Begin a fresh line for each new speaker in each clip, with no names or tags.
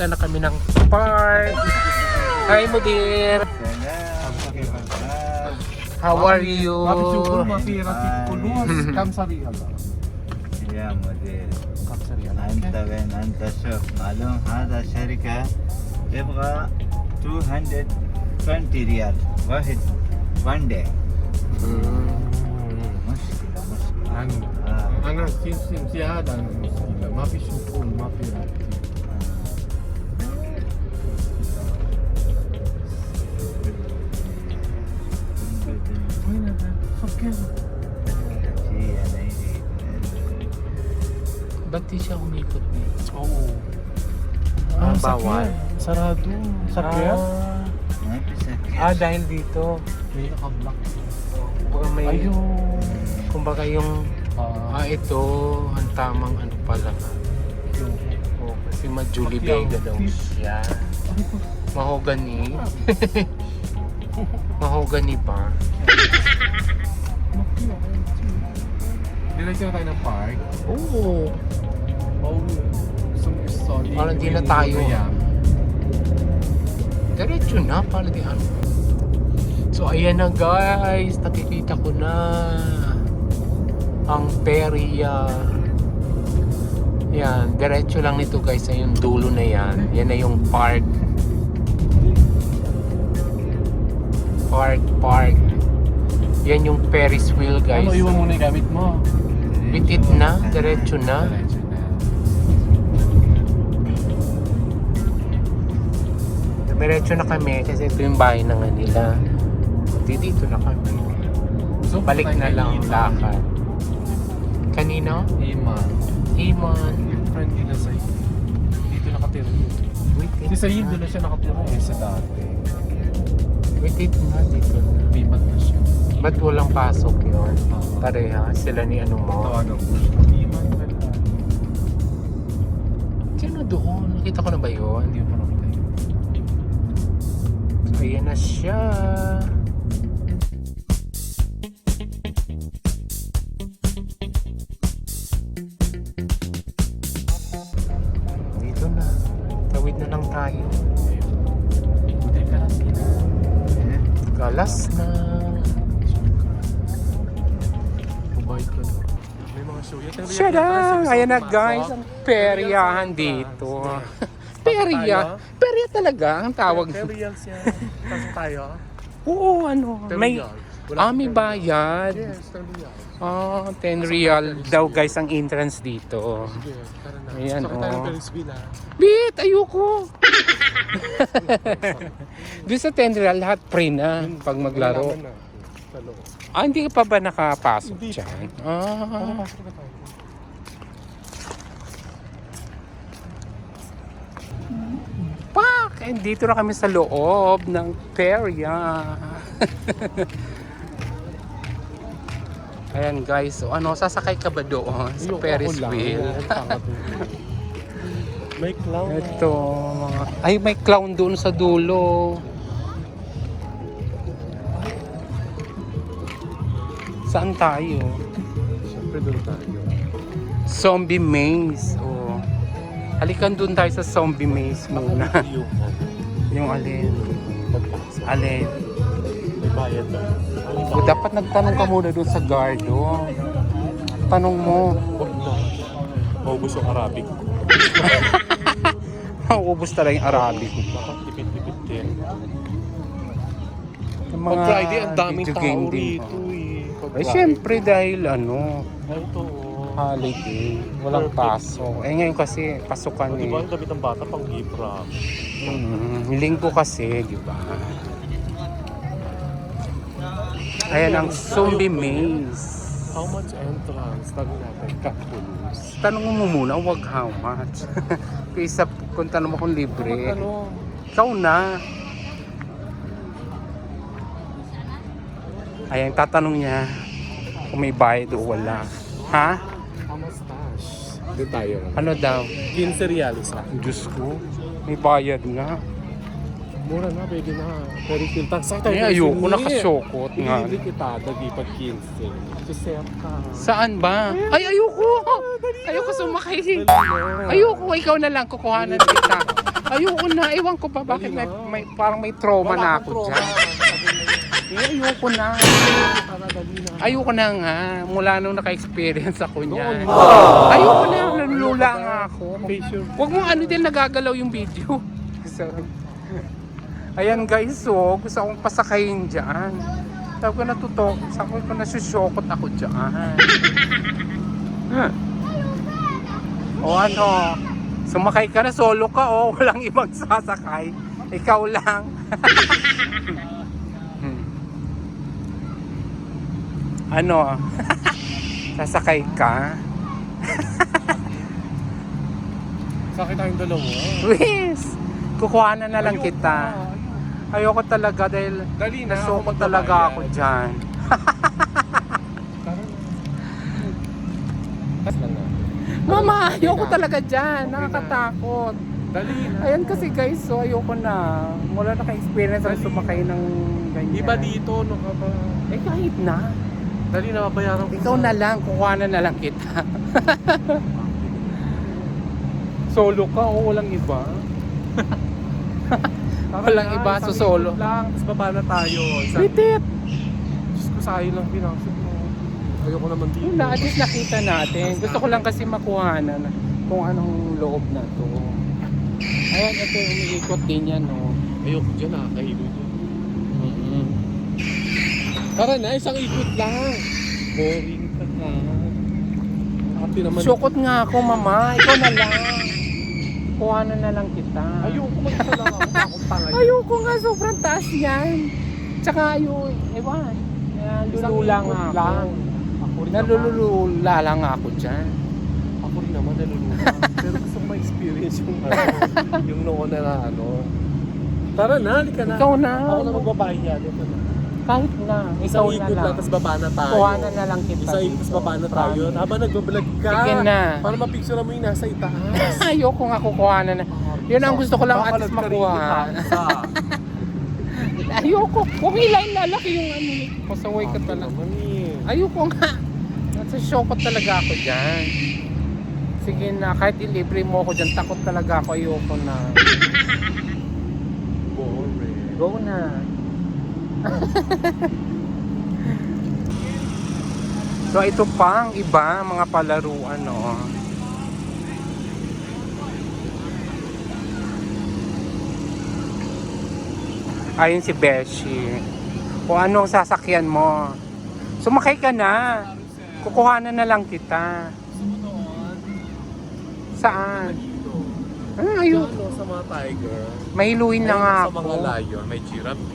Punta na kami ng park. Hi mo dear. How are you?
ما في شغل ما في راتب فلوس كم صار يلا
يا مدير
كم صار يلا
انت وين انت شوف معلوم هذا شركة تبغى 220 ريال واحد one day مشكلة مشكلة
يعني
آه.
انا في في في هذا المشكله ما في شغل ما في ka?
Si, ano yun,
Ba't di siya umikot dito?
Oo.
Ah, Ah, bawal. sakyan.
Sarado. Sakyan?
Ah. ah, dahil dito.
May nakablock.
Kumbaga may...
Ayun.
Kumbaga yung...
Ah,
Ah, ito. Ang tamang ano pala.
yung...
Oh, kasi Julie
Bakyaw.
Vega daw siya.
Mahogany. Ah.
Mahogany bar.
Diretso na tayo ng park.
Oo.
Oh, gusto mo study.
Parang di na tayo. Diretso na, pala di ano. So ayan na guys, nakikita ko na ang Peria. Yan, diretso lang nito guys sa yung dulo na yan. Yan na yung park. Park, park. Yan yung Ferris wheel guys.
Ano, iwan mo na yung gamit mo.
Bitit na, diretso na.
Diretso na.
Kami kasi ito yung bahay na nga nila. Di dito na kami.
So,
Balik na lang
Iman.
lakad. Kanino?
Iman.
Iman.
Yung friend nila sa Dito nakatira yun.
Wait,
Si Sayid doon na siya nakatira eh sa dati.
Wait, dito na, dito na.
Limat na siya.
Ba't walang pasok yun? Pareha, sila ni ano mo.
Ko. Iman pala.
Sino doon? Nakita ko na ba yun?
Hindi mo nakita yun.
So, ayan na siya. Ayan na guys, ang peryahan dito. Perya. Perya talaga ang tawag.
Teriyaki yan. Pasok tayo.
Oo, ano. May, ah, may bayad.
Yes, teriyaki.
Ah, 10 real daw guys ang entrance dito.
Sige, tara na.
Ayan, oh.
Ah.
Bit, ayoko. Doon sa 10 real, lahat free na pag maglaro. Ah, hindi ka pa ba nakapasok dyan? Ah,
pasok na tayo.
Pak! And dito na kami sa loob ng perya. Ayan guys, so ano, sasakay ka ba doon sa
Ayoko,
Ferris
ako lang.
wheel?
To. May clown.
Ito, mga... Ay, may clown doon sa dulo. Saan tayo?
Siyempre doon tayo.
Zombie maze. Halikan doon tayo sa zombie maze muna.
Yung
alin. Alin.
May bayad na.
O, dapat nagtanong ka muna doon sa guard. Oh. Tanong mo.
Maubos yung Arabic ko.
Mauubos talaga yung Arabic.
Dapat tipid-tipid din. Pag Friday, ang daming tao
oh.
eh. Pag
Ay,
Friday.
syempre dahil ano,
Ay, ito.
Holiday. Walang pasok. Eh, ngayon kasi pasukan
Di ba
eh.
ang damit ng bata pang gift wrap?
Mm, linggo kasi, di ba? Ayan ang zombie maze.
How much entrance? Tanong natin, Katulus.
Tanong mo muna, wag how much. Kaysa kung tanong mo kung libre.
Ano?
Ikaw na. Ayan, tatanong niya kung may bayad o wala. Ha?
Doon tayo.
Ano daw?
15 reales lang.
Diyos ko, may bayad nga.
Mura na, pwede na. Pero filter. Sakit tayo.
Eh, ayoko nakasyokot nga.
Hindi kita, dagi pag 15. Joseph ka.
Saan ba? Ay, ayoko! Ayoko sumakay. Ayoko, ikaw na lang, kukuhanan kita. Ayoko na, ewan ko ba bakit may, may, parang may trauma na ako dyan. Eh, ayoko na. Ayoko na nga, mula nung naka-experience ako.
Noon.
Ayoko na, nalulula nga ako. Huwag mo ano din nagagalaw yung video. Sorry. Ayan guys, so gusto akong pasakayin dyan. Sabi ko natutok, sabi ko nasusyokot ako dyan. o ano, sumakay ka na, solo ka o, walang ibang sasakay. Ikaw lang. Ano, sasakay ka?
Sakit tayong dalawa.
Luis, kukuhanan na lang
Ayoko.
kita. Ayoko talaga dahil
Dali na.
nasukot
ako
talaga
magbabayad.
ako dyan.
Na. Tas lang na.
Mama, ayoko talaga dyan. Nakakatakot.
Dali na.
Ayan kasi guys, so ayoko na. Mula naka-experience ako
Dali.
sumakay ng ganyan.
Iba dito, no ka ba?
Eh kahit na.
Dali na, mabayaran ko.
Ikaw na lang, kukuhanan na lang kita. Solo ka o walang iba? Walang iba, so solo.
lang, tapos baba na tayo. Sa,
Bitit!
Diyos ko, sa'yo lang pinasok mo. Ayoko naman dito.
Yun na, at least nakita natin. Gusto ko lang kasi makuhanan kung anong loob na to. Ayan, ito umiikot din yan, no.
Ayoko dyan, nakakahilo dyan. Tara na, isang ikot lang. Boring ka na. Happy naman.
Syokot nga ako, mama. Ikaw na lang. Kuhanan na lang kita.
Ayoko mag-isa lang ako. Akong tangay.
Ayoko nga, sobrang taas yan. Tsaka yung, ewan, nalulula nga ako.
lang. Ako rin.
Nalulula lang ako dyan.
Ako rin naman nalulula. Pero gusto ko ma-experience yung ano, yung noon na na ano. Tara na, halika na.
Ikaw na.
Ako na magbabayad. Ito na.
Kahit na. Ikaw
Isang
na
ikot
lang.
lang, tapos baba na tayo.
Kuhanan na lang kita.
Isang ikot, tapos baba na tayo.
Promise.
Habang nagbablog ka.
Sige na.
Para mapicture mo yung nasa itaas.
Ayoko nga kukuhanan na. Yun ang gusto ko lang at least makuha. Ayoko. Kung ilan lalaki yung ano. Pasaway ka talaga.
Eh.
Ayoko nga. Nasa syokot talaga ako dyan. Sige na, kahit ilibre mo ako dyan, takot talaga ako. Ayoko na.
Boring.
Go na. So ito pa ang iba, mga palaruan, no. Ayun si Beshi. O ano ang sasakyan mo? Sumakay ka na. Kukuhanan na lang kita. Saan? Ah, ayun.
Ano, sa mga tiger.
Mahiluin na nga ako.
Sa mga lion, may giraffe.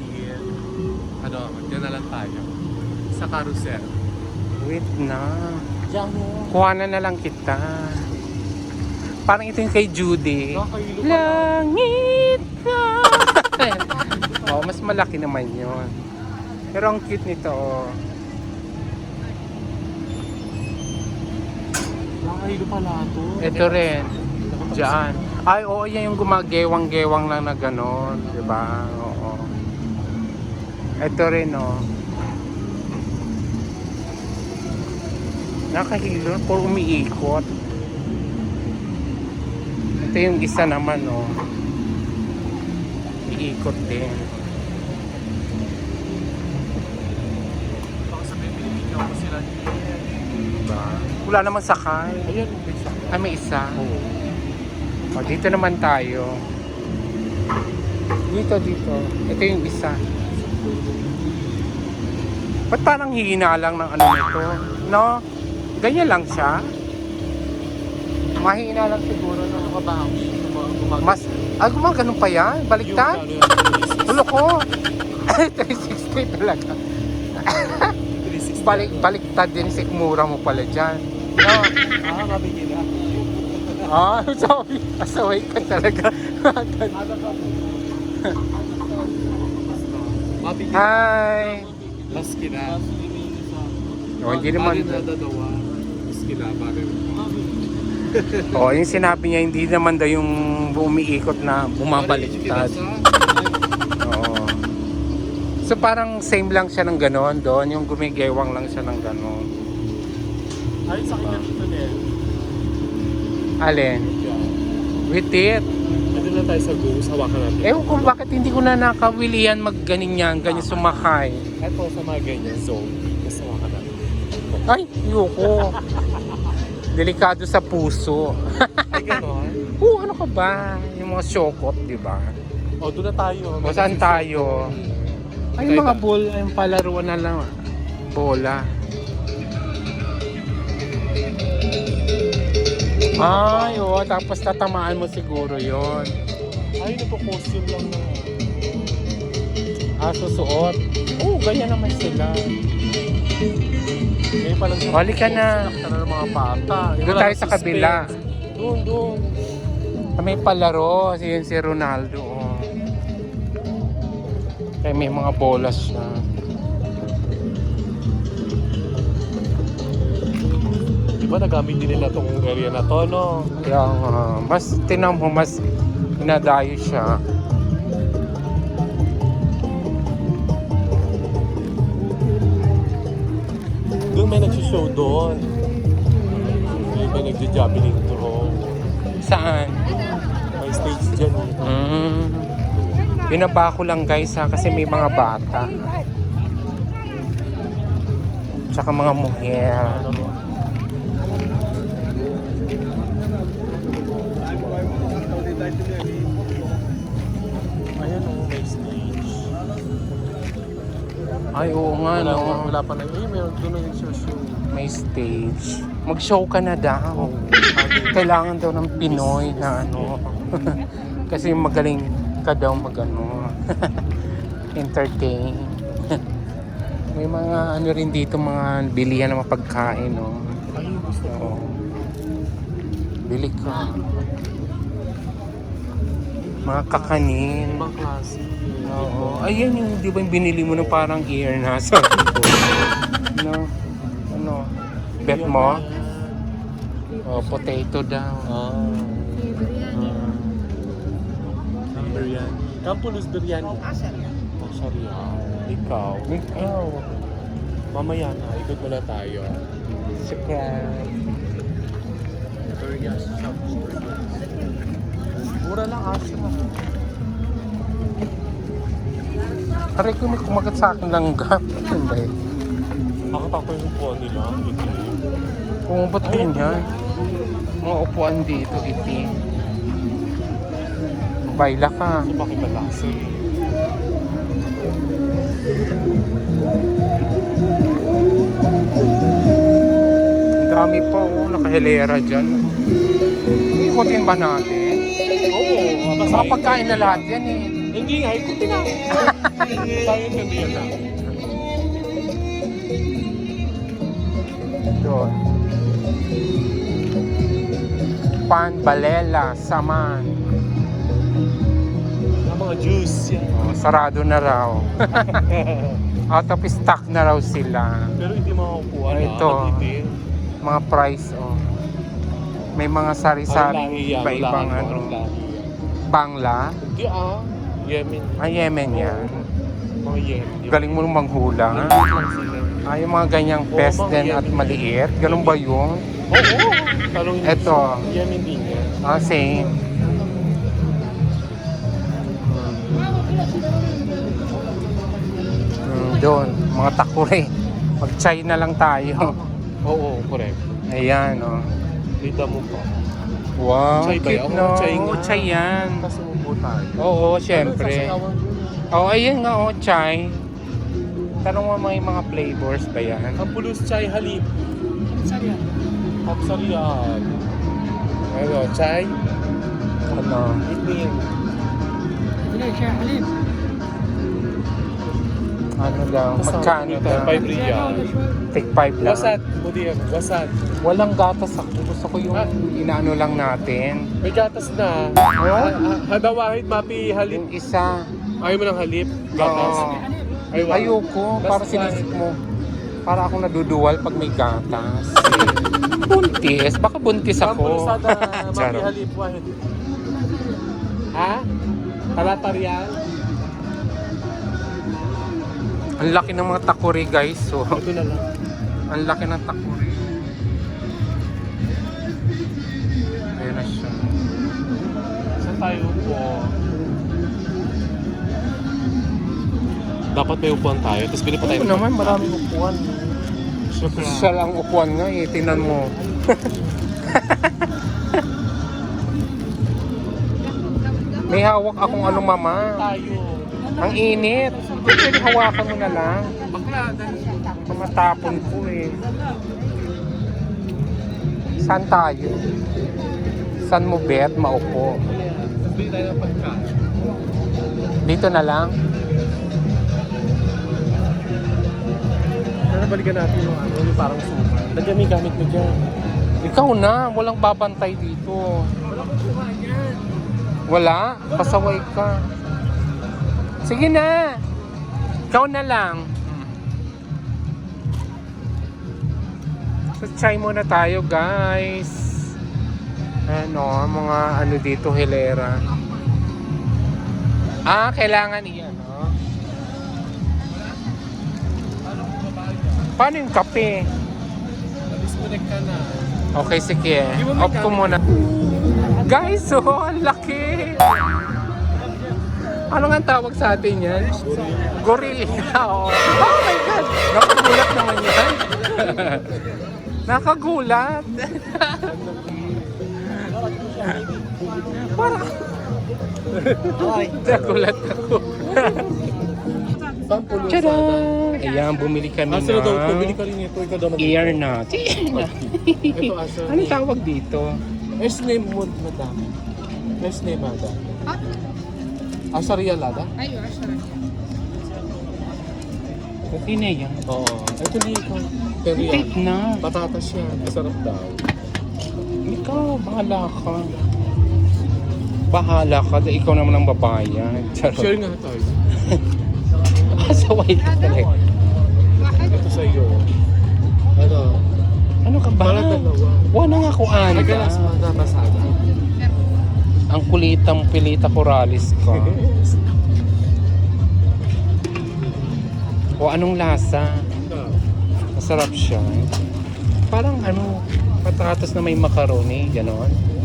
Ano, dyan na lang tayo. Sa carousel.
Wait na.
Diyan mo.
Kuhanan na lang kita. Parang ito yung kay Judy.
Nakakahilo ka.
Langit ka. oh, mas malaki naman yon. Pero ang cute nito. Oh.
Nakakahilo pala ito.
Ito rin. Diyan. Ay, oo, yan yung gumagewang-gewang lang na gano'n. Diba? Oo. Ito rin, oh. Nakahilo. Puro umiikot. Ito yung isa naman, oh. Iikot din. Diba? Wala naman sakay.
Ayun.
Ah, may isa.
Oo.
O, dito naman tayo. Dito, dito. Ito yung isa. Ba't parang hihina lang ng ano nito? No? Ganyan lang siya. Mahina lang siguro. No?
Nakabaho. Gumag-
Mas, ah, gumagano pa yan? Baliktad?
Ano,
Ulo ko. 360 talaga.
360.
Balik, baliktad din sikmura mo pala dyan. No?
Ah, mabigyan na.
Ah, sorry. Asaway ka talaga. Hi!
Last kina.
Oh, hindi naman.
Bakit na dadawa? Last kina, bakit?
oh, yung sinabi niya, hindi naman daw yung umiikot na bumabaliktad. Oo. So parang same lang siya ng ganon doon, yung gumigewang lang siya ng ganon.
Ay, sa akin dito din.
Alin? With it.
Na tayo sa goose, hawakan natin.
Ewan ko bakit hindi ko na nakawilihan magganinyan, ganyan sumakay.
Eto sa mga ganyan zone, mas hawakan natin.
Ay, yoko. Delikado sa puso.
Ay, gano'n?
Oo, ano ka ba? Yung mga shokot, di ba?
O, doon na tayo.
O saan tayo? Ay, yung mga ball, ay yung palaruan na lang. Bola. Ay, oo. Tapos tatamaan mo siguro yon.
Ay, nagpo-costume lang na.
Ah, susuot. Oo, ganyan naman sila.
Ngayon pa lang sa...
Halika na.
Sinakta na ng mga bata.
Doon
Wala
tayo sa kabila.
Doon, doon.
May palaro. Si, si Ronaldo. Oh. Kaya may mga bolas siya.
Ba nagamit din nila tong area na to, no?
Kaya nga, mas tinan mo, mas pinadayo siya.
Doon may nagsushow doon. May, may nagja-javelin throw.
Saan?
May stage dyan. eh.
Mm. Binaba ko lang guys ha, kasi may mga bata. Tsaka mga muher.
Ayan
Ay, oo nga,
Wala,
no.
wala pa na. Eh, meron doon na nagsushow.
May stage. Mag-show ka na daw. Kailangan daw ng Pinoy na ano. kasi magaling ka daw mag ano. entertain. may mga ano rin dito, mga bilihan ng mga pagkain, no.
Ay, gusto ko.
Bili ka. Mga kakanin.
Ibang klase.
Oo. Ayan yung, di ba yung binili mo ng parang ear na sa No? Ano? Bet mo? Oh, potato daw. Mm.
Ang biryani. Campulus biryani. Oh, sorry ah. Ikaw.
Ikaw.
Mamaya na, ikot muna tayo.
Surprise.
Biryani. Mura lang asa.
Aray ko may kumagat sa akin lang gap. Ano ba yun?
Nakatako yung upuan nila.
Kung ba't ganyan? Mga upuan dito, itim. Baila ka.
Ano ba kibalasi?
Ang dami pa, oh, nakahilera dyan. Ikutin ba natin?
Oo.
Mga pagkain na lahat yan eh.
Hindi nga, ikutin na. Ko hindi yan lang.
Doon. Pan, balela, saman.
Ang mga juice yan.
Oh, sarado na raw. Out of stock na raw sila.
Pero hindi mga upuan
ah. ito. Mga price, oh. May mga sari-sari, iba-ibang ano. Bangla.
Hindi ah. Yemen.
Ay, Yemen yan.
Mga Yemen.
Galing mo nung manghula.
Sila.
Ay, yung mga ganyang
Oo,
pesten
mga
at
Yemen.
maliit. Ganun ba yun?
Oo. Talong
Ito.
Yemen din yan.
Ah, same. Mm, doon, mga takure. Mag-China lang tayo.
Oo, correct.
Ayan, oh.
Kita mo pa.
Wow,
Chai ba
cute
yan?
no.
Chai nga.
Oo, chai yan.
Umupo tayo.
Oo, syempre.
Sasayawan yun.
Oo, ayun nga, oh, chai. Tanong mo may mga flavors ba yan?
Ang pulos chai halip. Kapsarian. Ano, chai?
Ano?
Itin.
Ano daw? Magkano daw?
5 riyal.
Take five lang.
Wasat. Budiyan, wasat.
Walang gatas ako. Gusto ko yung
Ah.
inaano lang natin.
May gatas na. Ha- ha- Hada wahid, mapi halip.
Yung isa.
Ayaw mo ng halip? Gatas?
Oo.
Ayaw.
Ayoko. Para
Basta-
sinisip mo. Para akong naduduwal pag may gatas. Buntis? Baka buntis ako.
Kampusada,
Charot.
mabihalip wahid. Ha? Talata riyal?
Ang laki ng mga takuri guys. So,
Ito na lang.
ang laki ng takuri. Ayan na siya.
Saan tayo po? Dapat may upuan tayo, tapos bili pa tayo.
Oo naman, maraming
upuan.
Siya lang upuan nga eh. Tingnan mo. May hawak akong ano mama.
Tayo.
Ang init. Pwede hawakan mo na lang.
Bakla, dahil
Matapon po eh. Saan tayo? Saan mo bet? Maupo. Dito na lang.
Sana balikan natin yung ano, yung parang suka. Lagyan yung gamit mo dyan.
Ikaw na. Walang babantay dito. Wala? Pasaway ka. Sige na. Ikaw na lang. So, try muna tayo, guys. Ano, mga ano dito, hilera. Ah, kailangan iyan, no? Paano yung kape?
Disconnect ka na.
Okay, sige. Off ko muna. Guys, oh, ang laki! Ano nga tawag sa atin yan? Gorilla. Oh, oh my God! Nakagulat naman yan. Nakagulat. Parang... Nagulat ako. Tada! Ayan, bumili kami
Ah,
ng
ka rin ito. Ikaw daw mag-
ear nut. Ano tawag dito?
First name mo, madam. First name, madam. Asa real, ada?
Hindi na yan.
Oo. Ito ni ikaw. Pero yan.
Take na.
Patatas yan. Masarap daw.
Ikaw, bahala ka. Bahala ka. Dahil ikaw naman ang babayan. Charot.
Share nga tayo.
Asaway ka talaga.
Ito sa iyo. Ano?
Ano ka ba?
Para dalawa.
Wala nga ako anda.
Nagalas mo na masada.
Ang kulitang pilita coralis ka. o anong lasa? Masarap siya. Parang ano, patatas na may macaroni, gano'n.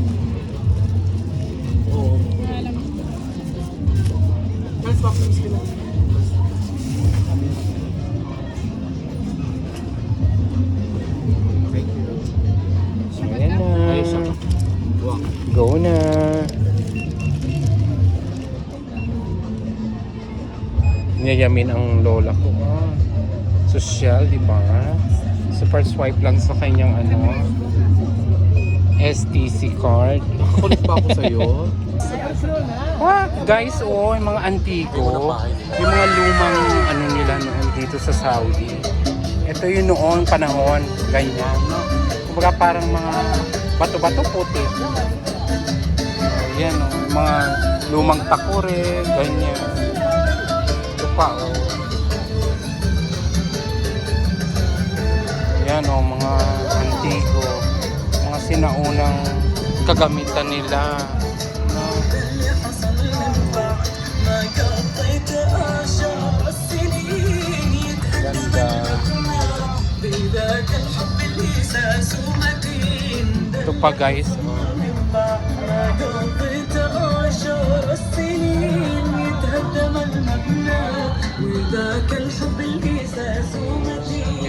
Ayan na.
Wow.
Go na. Niyayamin ang lola ko. Ah, Social, di ba? Super swipe lang sa kanyang ano, STC card.
Kulit pa ako sa'yo.
Ah, guys, oh, yung mga antigo, yung mga lumang ano nila noon dito sa Saudi. Ito yung noon panahon, ganyan, no? Kumbaga parang mga bato-bato puti. Ayan, oh, mga lumang takore, ganyan. Pa. Ayan, oh, mga antigo, mga sinaunang kagamitan nila. No? Ganda. Ito pa guys. oh.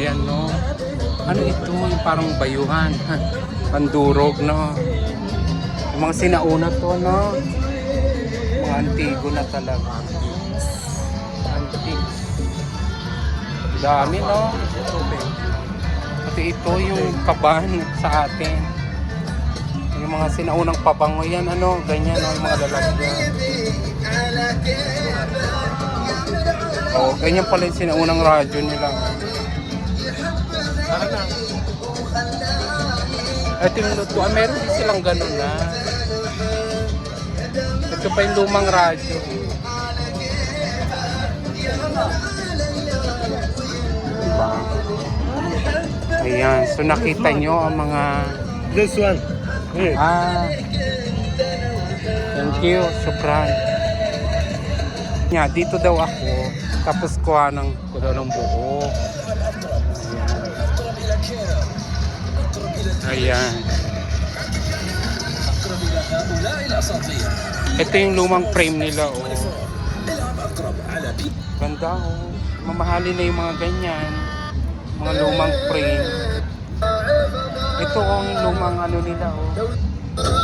Ayan no. Ano ito? Yung parang bayuhan. Pandurog no. Yung mga sinauna to no. Mga antigo na talaga. Antique. Dami no. Pati ito yung kaban sa atin. Yung mga sinaunang pabango yan, ano, ganyan, no, yung mga lalagyan. Oh, ganyan pala yung sinaunang radyo nila. Ito yung lutuan, meron din silang ganun na. Ito pa yung lumang radyo. Diba? Ayan, so nakita nyo ang mga...
This one. Here.
Ah, thank you, Supran. Yeah, dito daw ako, tapos kuha ng, kuha ng buo. Ayan. Ito yung lumang frame nila, oh. Ganda, oh. Mamahalin na yung mga ganyan. Mga lumang frame. Ito oh, yung lumang ano nila, oh.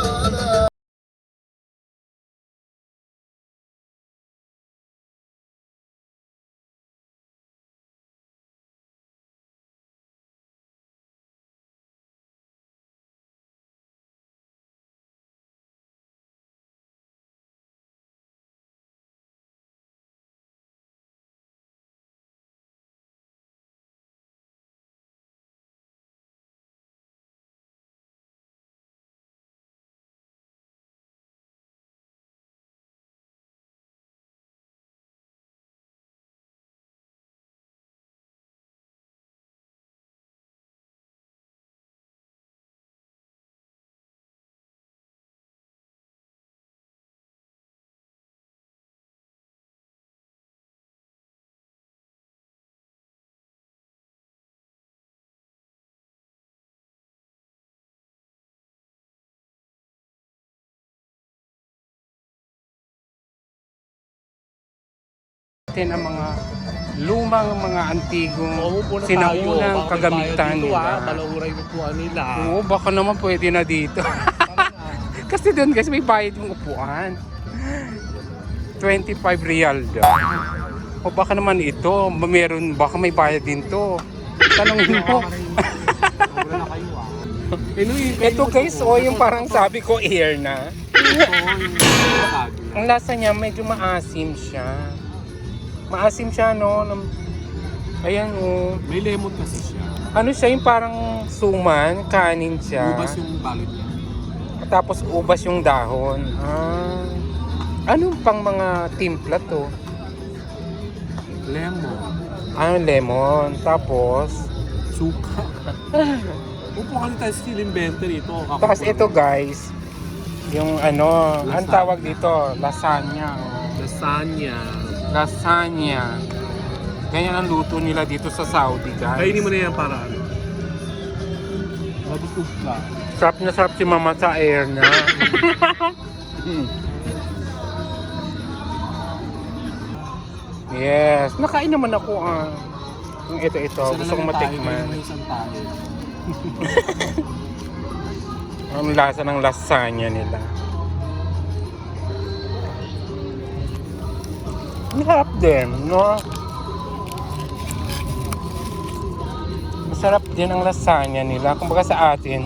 Natin ang mga lumang mga antigong
tayo.
sinaunang
Baka may
kagamitan
dito,
nila.
ah. Malauray yung upuan nila.
Oo, baka naman pwede na dito. Kasi doon guys, may bayad yung upuan. 25 real daw. O baka naman ito, meron, baka may bayad din to. Tanongin mo.
Wala na kayo ah. Yung
ito guys, o yung parang sabi ko air na. Ang lasa niya, medyo maasim siya. Maasim siya, no? Ayan, oh.
May lemon kasi siya.
Ano siya, yung parang suman, kanin siya.
Ubas yung balot niya.
Tapos ubas yung dahon. Ah. Ano pang mga timpla to?
Lemon.
Ano, lemon. Tapos,
Suka. Upo kasi tayo still inventor ito. Ako
tapos
po-
ito guys, yung ano, ang tawag dito, lasagna.
Lasagna.
Lasagna. Ganyan ang luto nila dito sa Saudi, guys.
Kainin mo na yan para ano. Mabusog ka.
Sarap na sarap si mama sa air na. Mm. yes, nakain naman ako ah. Yung ito ito,
Isa na
gusto kong matikman. Ang lasa ng lasagna nila. Ang harap din, no? Masarap din ang lasagna nila. Kumbaga sa atin,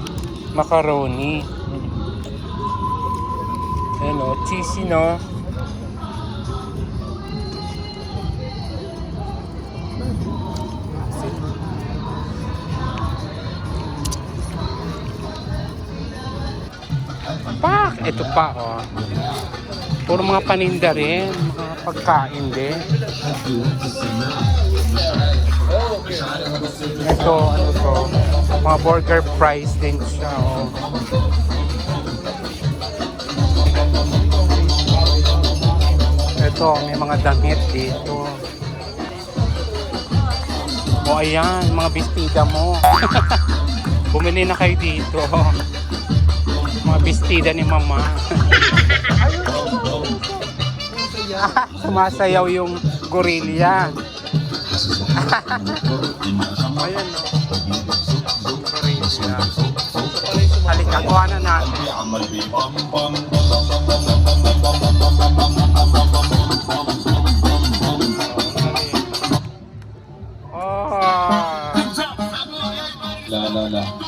macaroni. Ayan o, cheesy no? Pak! Ito pa oh. Puro mga paninda rin, pagkain din. Ito, ano to? Mga burger fries din siya, oh. Ito, may mga damit dito. O ayan, mga bestida mo. Bumili na kayo dito. Mga bestida ni mama. Sumasayaw yung gorilla. Ayan o. Gorilla. Halika, kuha na natin. Oh.
La la la.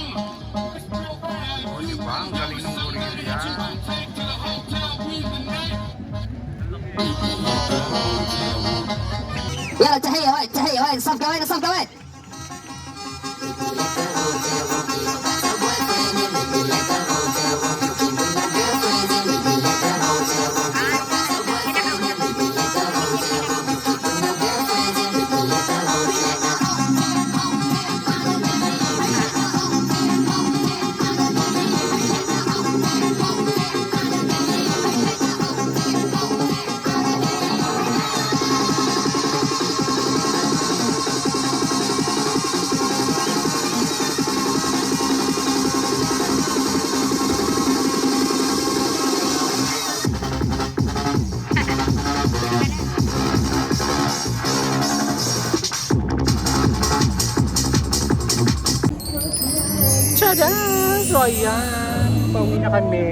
Na kami.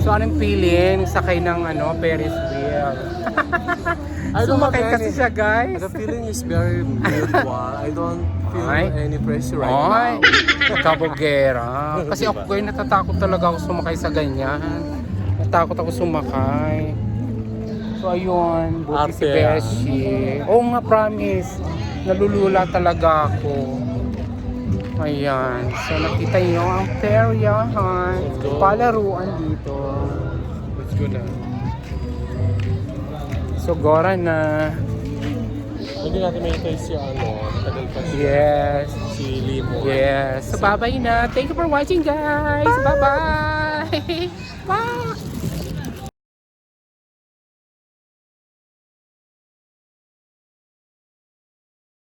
So anong feeling? Sakay ng ano, Ferris wheel.
I don't
Sumakay
have
kasi siya guys.
The feeling is very mutual. I don't feel
Ay.
any pressure right
Ay,
now.
kabugera. Kasi ako guys, natatakot talaga ako sumakay sa ganyan. Natakot ako sumakay. So ayun, buti si
Arte, ah.
Beshi. Oo nga, promise. Nalulula talaga ako. Ayan. So nakita niyo ang peryahan. Palaruan dito.
Let's go na.
So Gora na.
Hindi natin may si ano, pa si,
Yes.
si Limo.
Yes. So bye-bye na. Thank you for watching guys. Bye-bye. Bye.